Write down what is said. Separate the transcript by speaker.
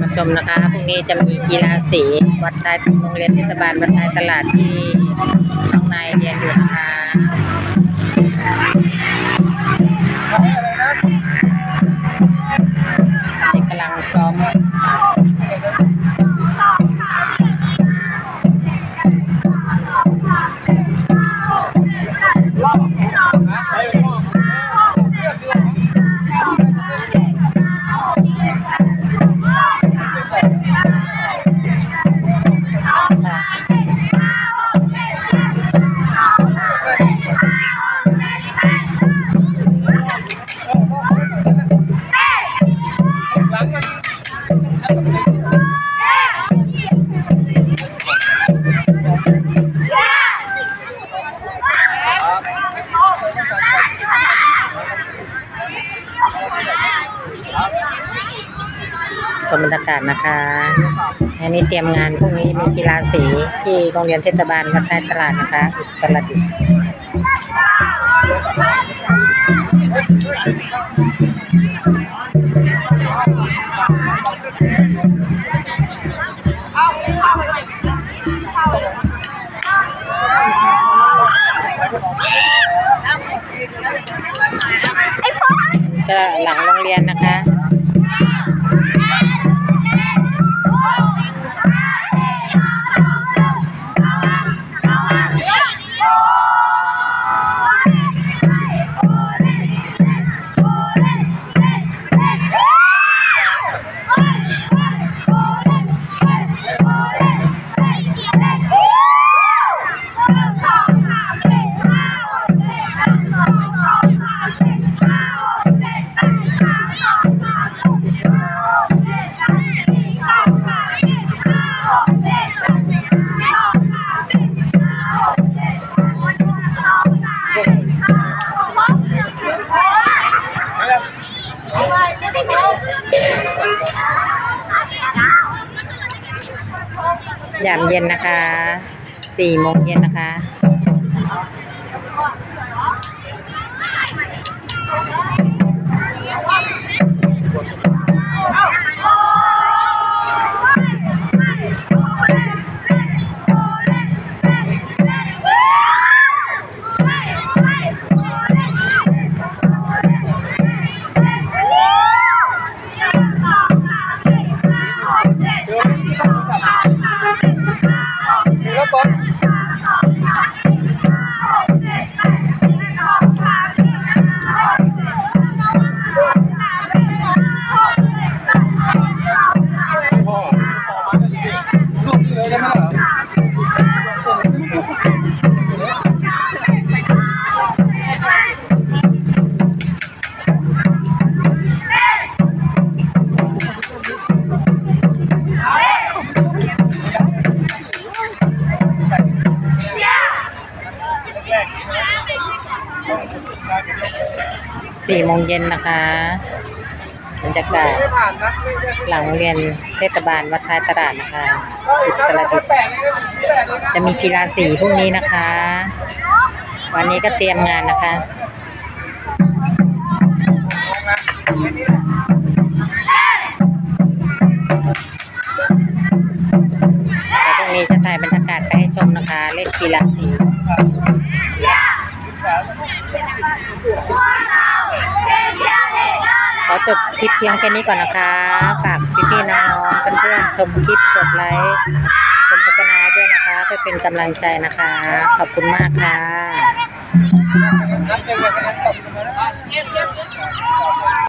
Speaker 1: มาชมนะคะพรุ่งนี้จะมีกีฬาสีวัดท้ายโรงเรียนเทศบาลวัดท้ายตลาดที่น้องนายเรียนอยู่นะคะเด็กกำลังซ้อม ชมบรรยากาศนะคะอันนี้เตรียมงานพรุ่งนี้มีกีฬาสีที่โรงเรียนเทศบาลวัดท้ายตลาดนะคะตลาดดิษฐ์ก็หลังโรงเรียนนะคะ ยามเย็นนะคะสี่โมงเย็นนะคะ สี่โมงเย็นนะคะบรรยากาศหลังเรียนเทศบาลวัดท้ายตลาดนะคะอุตรดิตถ์จะมีกีฬาสีพรุ่งนี้นะคะ วันนี้ก็เตรียมงานนะคะแล้วพรุ่งนี้จะถ่ายบรรยากาศไปให้ชมนะคะ เล่นกีฬาสี จบคลิปเพียงแค่นี้ก่อนนะคะ ฝากพี่ๆน้องๆเพื่อนๆชมคลิปกดไลค์ ชมโฆษณาด้วยนะคะ เพื่อเป็นกำลังใจนะคะ ขอบคุณมากค่ะ